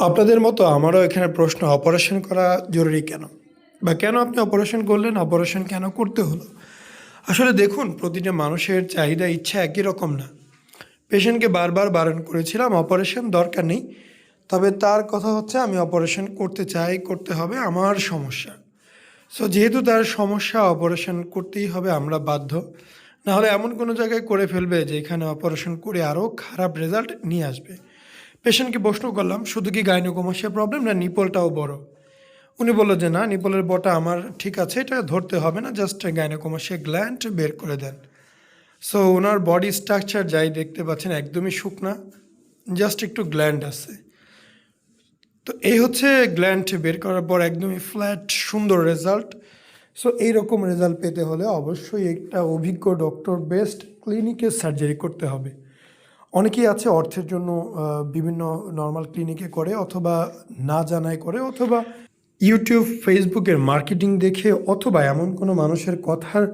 আপনাদের মতো আমারও এখানে প্রশ্ন, অপারেশন করা জরুরি কেন? বা কেন আপনি অপারেশন করলেন, অপারেশন কেন করতে হলো? আসলে দেখুন, প্রতিটা মানুষের চাহিদা, ইচ্ছা একই রকম না। পেশেন্টকে বারবার বারণ করেছিলাম, অপারেশন দরকার নেই। তবে তার কথা হচ্ছে, আমি অপারেশন করতে চাই, করতে হবে আমার সমস্যা। সো যেহেতু তার সমস্যা, অপারেশন করতেই হবে, আমরা বাধ্য। না হলে এমন কোনো জায়গায় করে ফেলবে যে এখানে অপারেশন করে আরও খারাপ রেজাল্ট নিয়ে আসবে। পেশেন্টকে প্রশ্ন করলাম, শুধু কি গাইনোকোমাসিয়া প্রবলেম না নিপলটাও বড়? উনি বলল যে, না, নিপলের বটা আমার ঠিক আছে, এটা ধরতে হবে না, জাস্ট গাইনোকোমাসিয়া গ্ল্যান্ড বের করে দেন। সো ওনার বডি স্ট্রাকচার যাই দেখতে পাচ্ছেন একদমই শুকনা, জাস্ট একটু গ্ল্যান্ড আছে। তো এই হচ্ছে গ্ল্যান্ড বের করার পর একদমই ফ্ল্যাট, সুন্দর রেজাল্ট। সো এইরকম রেজাল্ট পেতে হলে অবশ্যই একটা অভিজ্ঞ ডক্টর বেস্ট ক্লিনিকে সার্জারি করতে হবে। অনেকেই আছে অর্থের জন্য বিভিন্ন নর্মাল ক্লিনিকে করে অথবা না জানায় করে অথবা ইউটিউব ফেসবুকের মার্কেটিং দেখে অথবা এমন কোনো মানুষের কথার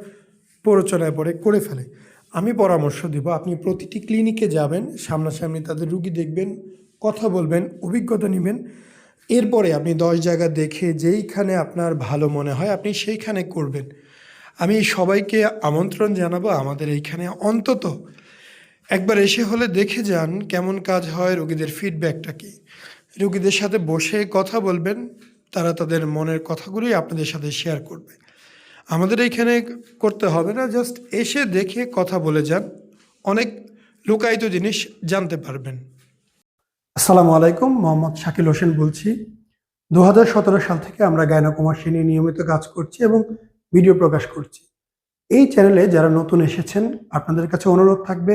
প্ররোচনায় পড়ে, করে ফেলে। আমি পরামর্শ দিব, আপনি প্রতিটি ক্লিনিকে যাবেন, সামনাসামনি তাদের রুগী দেখবেন, কথা বলবেন, অভিজ্ঞতা নেবেন। এরপরে আপনি দশ জায়গা দেখে যেইখানে আপনার ভালো মনে হয় আপনি সেইখানে করবেন। আমি সবাইকে আমন্ত্রণ জানাব, আমাদের এইখানে অন্তত একবার এসে হলে দেখে যান কেমন কাজ হয় রোগীদের ফিডব্যাকটা কি। রোগীদের সাথে বসে কথা বলবেন, তারা তাদের মনের কথাগুলোই আপনাদের সাথে শেয়ার করবে। আমাদের এইখানে করতে হবে না জাস্ট এসে দেখে কথা বলে যান, অনেক লুকায়িত জিনিস জানতে পারবেন। আসসালামু আলাইকুম, মোহাম্মদ শাকিল হোসেন বলছি। দু হাজার সতেরো সাল থেকে আমরা গায়নাকুমাসী নিয়ে নিয়মিত কাজ করছি এবং ভিডিও প্রকাশ করছি। এই চ্যানেলে যারা নতুন এসেছেন, আপনাদের কাছে অনুরোধ থাকবে